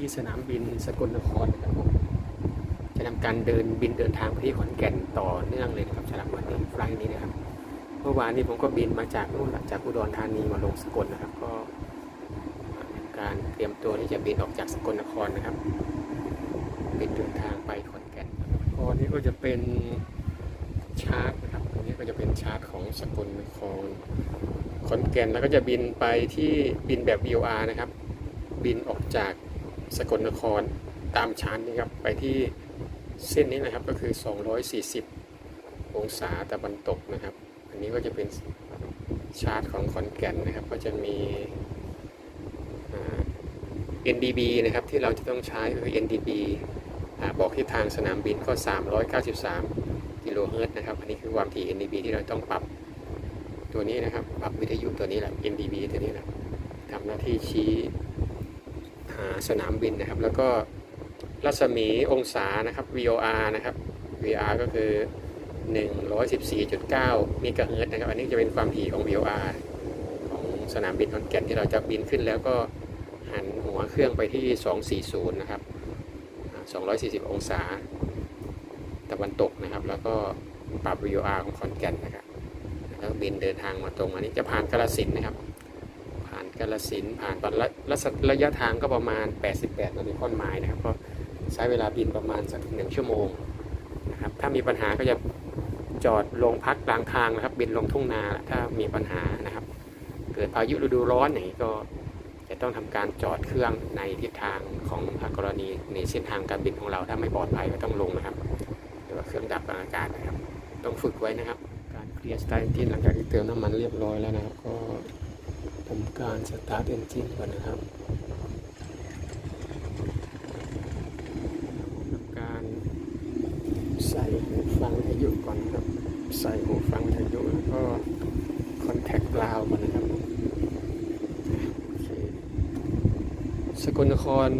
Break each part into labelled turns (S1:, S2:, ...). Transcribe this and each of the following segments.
S1: ที่สนามบินสกลนครนะครับผมจะทำการเดินบินเดินทางไปที่ขอนแก่นต่อเนื่องเลยนะครับสำหรับวันนี้ไฟล์นี้นะครับ เมื่อวานนี้ผมก็บินมาจากนู่นจากอุดรธานีมาลงสกลนะครับ ก็การเตรียมตัวที่จะบินออกจากสกลนครนะครับบินเดินทางไปขอนแก่นนะครับก็นี่ก็จะเป็นชาร์ตนะครับตรงนี้ก็จะเป็นชาร์ตของสกลนครขอนแก่นแล้วก็จะบินไปที่บินแบบ VOR นะครับ บินออกจาก สกลนครตามชานนี้ครับไปที่เส้นนี้นะครับก็คือ 240 องศาตะวันตกนะครับ อันนี้ก็จะเป็นชาร์ตของขอนแก่นนะครับ ก็จะมี NDB นะครับที่เราจะต้องใช้คือ NDB อบอกทิศทางสนามบินก็ 393 กิโลเฮิรตซ์นะครับ อันนี้คือความถี่ NDB ที่เราต้องปรับตัวนี้นะครับ ปรับวิทยุตัวนี้แหละ NDB ตัวนี้นะทำหน้าที่ชี้ สนามบินนะครับ แล้วก็รัศมีองศานะครับ VOR นะครับ VOR ก็คือ 114.9มิกะเฮิรตนะครับ อันนี้จะเป็นความถี่ของ VOR ของสนามบินขอนแก่นที่เราจะบินขึ้นแล้วก็หันหัวเครื่องไปที่ 240 นะครับอ่า240 องศาตะวันตกนะครับ แล้วก็ปรับ VOR ของขอนแก่นนะครับ แล้วบินเดินทางมาตรงอันนี้จะผ่านกาฬสินนะครับ กาลสินผ่านตอนระระระยะทางก็ประมาณ 88นาฬิกาไมล์นะครับก็ใช้เวลาบินประมาณสักหนึ่งชั่วโมงนะครับถ้ามีปัญหาก็จะจอดลงพักกลางทางนะครับ บินลงทุ่งนาถ้ามีปัญหานะครับ เกิดพายุฤดูร้อนอย่างนี้ก็จะต้องทำการจอดเครื่องในทิศทางของกรณีในเส้นทางการบินของเราถ้าไม่ปลอดภัยก็ต้องลงนะครับหรือว่าเครื่องดับอากาศนะครับ ต้องฝึกไว้นะครับ การเคลียร์สไตล์ที่หลังจากที่เติมน้ำมันเรียบร้อยแล้วนะครับ ก็ ทำการสตาร์ทเอนจินก่อนนะครับทำการใส่หูฟังวิทยุก่อนครับ ใส่หูฟังวิทยุแล้วก็คอนแทคกราวก่อนนะครับสกลนคร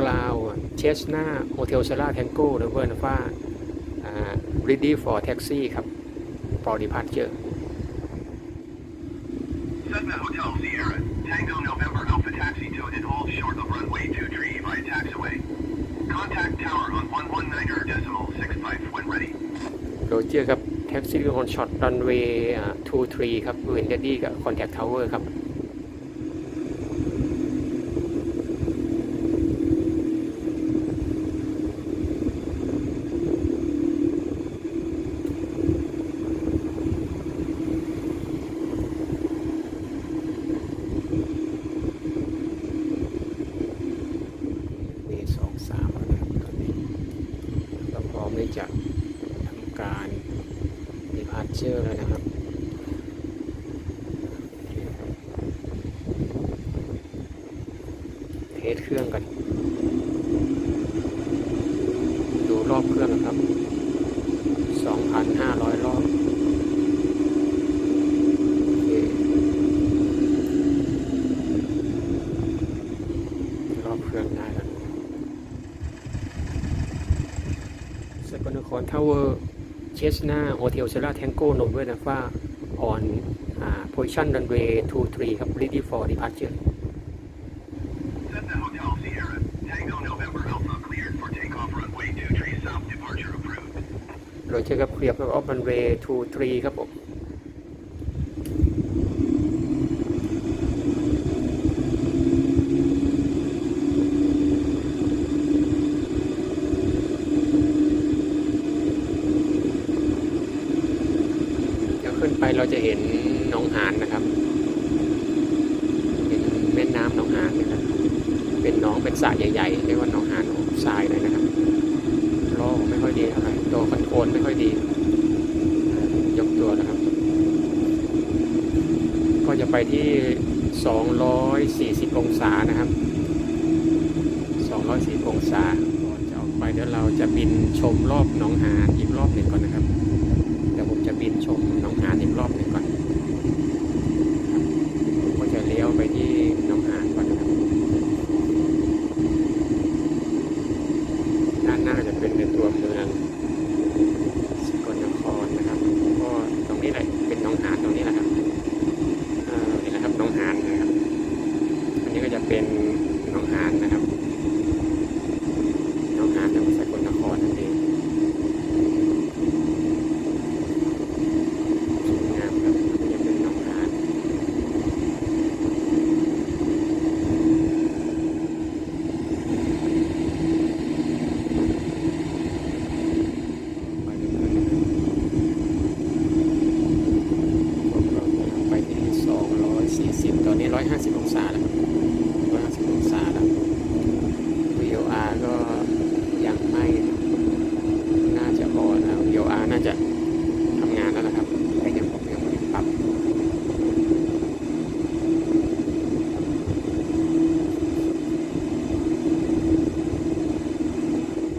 S1: กราวเชสนาโฮเทลซาร่าแทงโก้นะเพื่อนฟ้าอ่า ready for taxi ครับ for departure
S2: Cessna
S1: เจอกับแท็กซี่คอนช็อตรันเวย์ทูทรีครับเวนเดดี้กับคอนแทคทาวเวอร์ครับ เมสองสามแล้วนะครับตอนนี้เราพร้อมที่จะทำการดีพาร์เจอร์แล้วนะครับโอเคครับเทสเครื่องกัน ดู รอบเครื่องครับ 2,500 รอบรอบเครื่องได้แล้วสกลนครทาวเวอร์เชสนาโฮเทลเซราแทงโก้นมด้วยนะว่า on อ่า position runway 23 ครับ ready for departure
S2: Cessna Hotel Sierra, Tango November Alpha cleared for takeoff runway 23 south departure.
S1: เราเจอกับเคลีย รันเวย์ทูทรีครับผม เดี๋ยวขึ้นไปเราจะเห็นหนองหานนะครับ เห็นแม่น้ำหนองหานนะครับ เป็นหนองเป็นสระใหญ่ๆเรียกว่าหนองหานทรายเลยนะครับล้อไม่ค่อยดีเท่าไหร่ตัวคอนโทรลไม่ค่อยดี ยกตัวนะครับ ก็จะไปที่ 240 องศานะครับ 240 องศาก่อนจะออกไปเดี๋ยวเราจะบินชมรอบหนองหานอีกรอบหนึ่งก่อนนะครับ เดี๋ยวผมจะบินชมหนองหานอีกรอบหนึ่งก่อนครับผมก็จะเลี้ยวไปที่หนองหานก่อนนะครับ ด้านหน้าจะเป็นในตัวเมืองสกลนครนะครับ ก็ตรงนี้แหละเป็นหนองหานตรงนี้แหละครับเอ่อนี่นะครับหนองหานนะครับ อันนี้ก็จะเป็นหนองหานนะครับหนองหานจังหวัดสกลนครนั่นเองสวยงามครับอันนี้จะเป็นหนองหานไปเรื่อยๆนะครับพวกเราจะไปที่ 240 ตอนนี้ 150 องศาแล้วครับ 150 องศาแล้ว VOR ก็ยังไม่น่าจะพอนะครับ VOR น่าจะทำงานแล้วนะครับแต่ยังผมยังไม่ได้ปรับ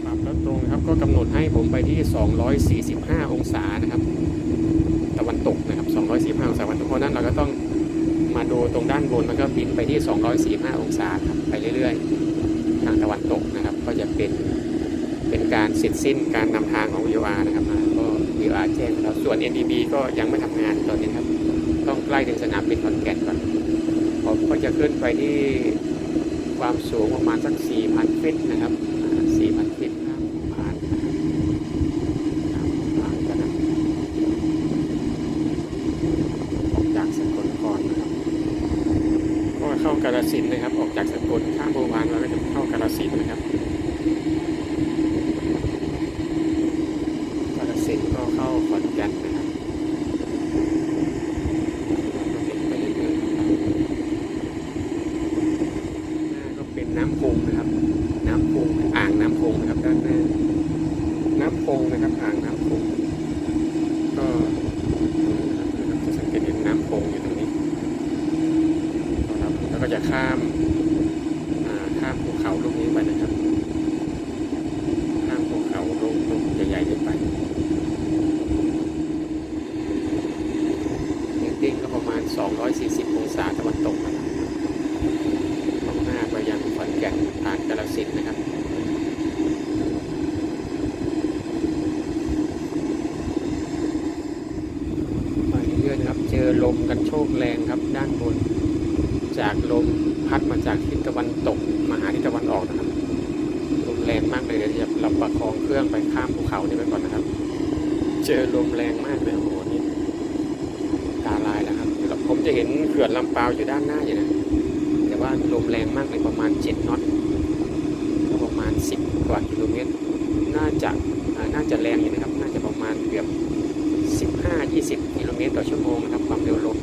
S1: ปรับแล้วตรงนะครับก็กำหนดให้ผมไป ที่ 245 องศานะครับ ตะวันตกนะครับ 245 องศาตะวันตกเพราะนั้นเราก็ต้องมาดูตรงด้านบนแล้วก็บินไปที่ 245 องศาครับไปเรื่อยๆ ทางตะวันตกนะครับ ก็จะเป็นเป็นการเสร็จสิ้นการนำทางของ VR นะครับอ่าก็ VR แจ้งแล้วส่วน NDB ก็ยังไม่ทำงานตอนนี้ครับ ต้องใกล้ถึงสนามบินขอนแก่นก่อนผมก็จะขึ้นไปที่ความสูงประมาณสัก 4,000 ฟิตนะครับอ่า4,000 ฟิตครับผ่านนะครับครับผ่านกันนะ ออกจากสกลนครนะครับ กากาฬสินนะครับ ออกจากสกลข้ามโบวานแล้วก็จะเข้ากาฬสินนะครับกาฬสินก็เข้าขอนแก่นนะครับก็เป็นไปเรื่อยๆหน้าก็เป็นน้ำพุงนะครับ น้ำพุงอ่างน้ำพุงนะครับด้านหน้าน้ำพุงนะครับอ่างน้ำพุงก็จะสังเกตเห็นน้ำโขงอยู่ตรงนี้ แล้วก็จะข้ามาข้ามภูเขาลูกนี้ไปนะครับ ข้ามภูเขาลูกลูกใหญ่ๆนี้ไปนิ่งๆก็ประมาณ 240 องศาตะวันตกนะครับตรงหน้าไปยังขอนแก่นผ่านกาฬสินนะครับไปเรื่อยๆนะครับ เจอลมกันโชกแรงครับด้านบน จากลมพัดมาจากทิศตะวันตกมาหาทิศตะวันออกนะครับลมแรงมากเลยเดี๋ยวจะเราประคองเครื่องไปข้ามภูเขานี่ไปก่อนนะครับ เจอลมแรงมากเลยโอ้โหนี่ตาลายแล้วครับเดี๋ยวผมจะเห็นเขื่อนลำปาวอยู่ด้านหน้าอยู่นะแต่ว่าลมแรงมากเลยประมาณ7น็อตก็ประมาณ 10 กว่ากิโลเมตรน่าจะน่าจะแรงอยู่นะครับ น่าจะประมาณเกือบ15-20กิโลเมตรต่อชั่วโมงนะครับความเร็วลม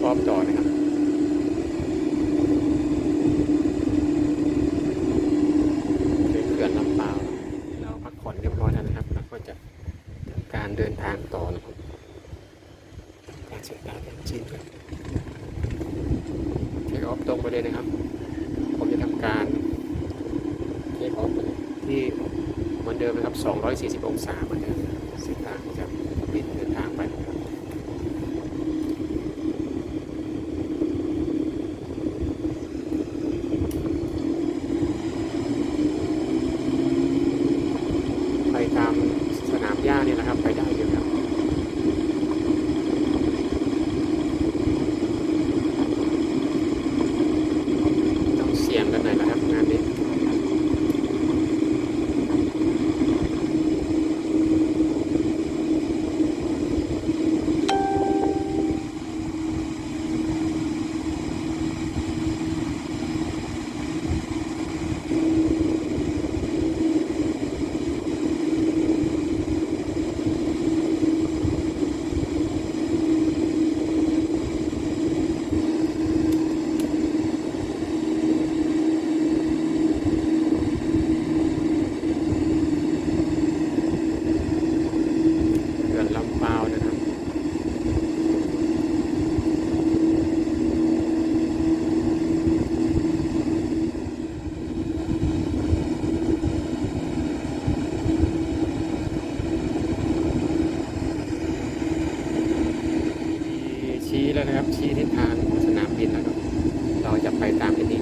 S1: พร้อมจอดนะครับเป็นเขื่อนลำเปล่าเราพักผ่อนเรียบร้อยแล้วนะครับ แล้วก็จะทำการเดินทางต่อนะครับการสื่อการเป็จีนครับเทคออฟตรงไปเลยนะครับ ผมจะทำการเทคออฟที่เหมือนเดิมนะครับ 240 องศา ชี้แล้วนะครับ ชี้ทิศทางสนามบินนะครับ เราจะไปตามที่นี้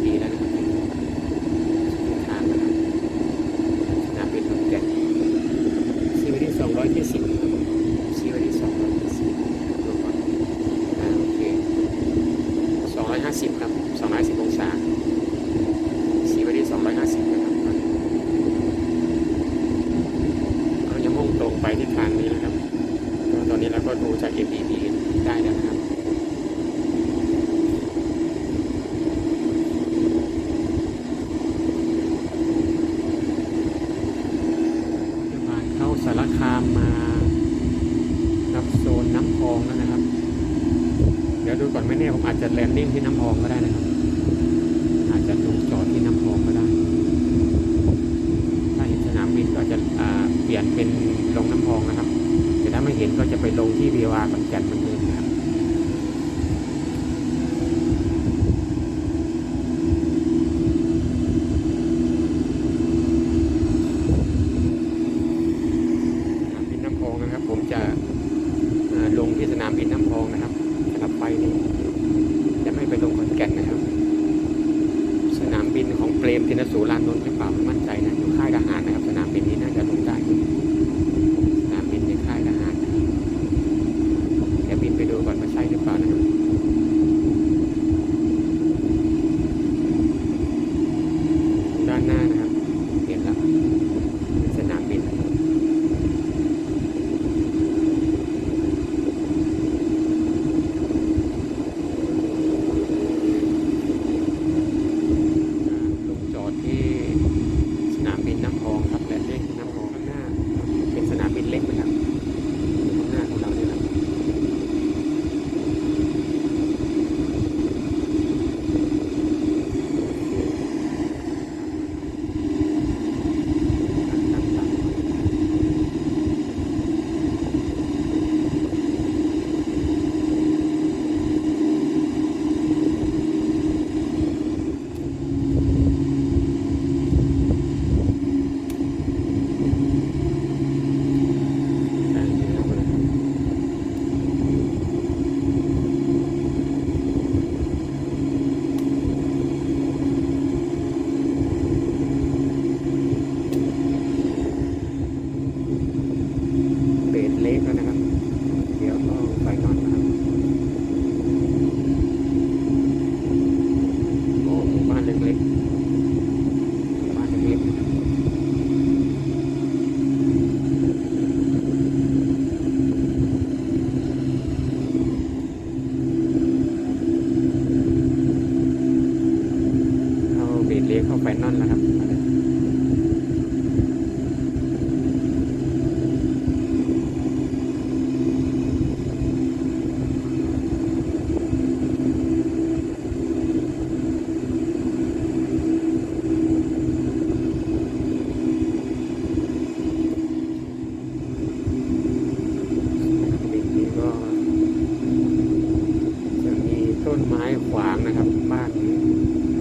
S1: abandonado. ต้นไม้ขวางนะครับบ้านนี้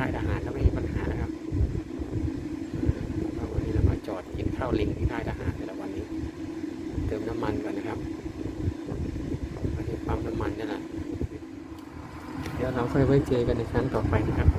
S1: ค่ายทหารก็ไม่มีปัญหาครับแล้ววันนี้เรามาจอดกินข้าวลิงที่ค่ายทหารแต่ละวันนี้ เติมน้ำมันก่อนนะครับมาที่ปั๊มน้ำมันนี่แหละเดี๋ยวเราค่อยไว้เจอกันในครั้งต่อไปนะครับ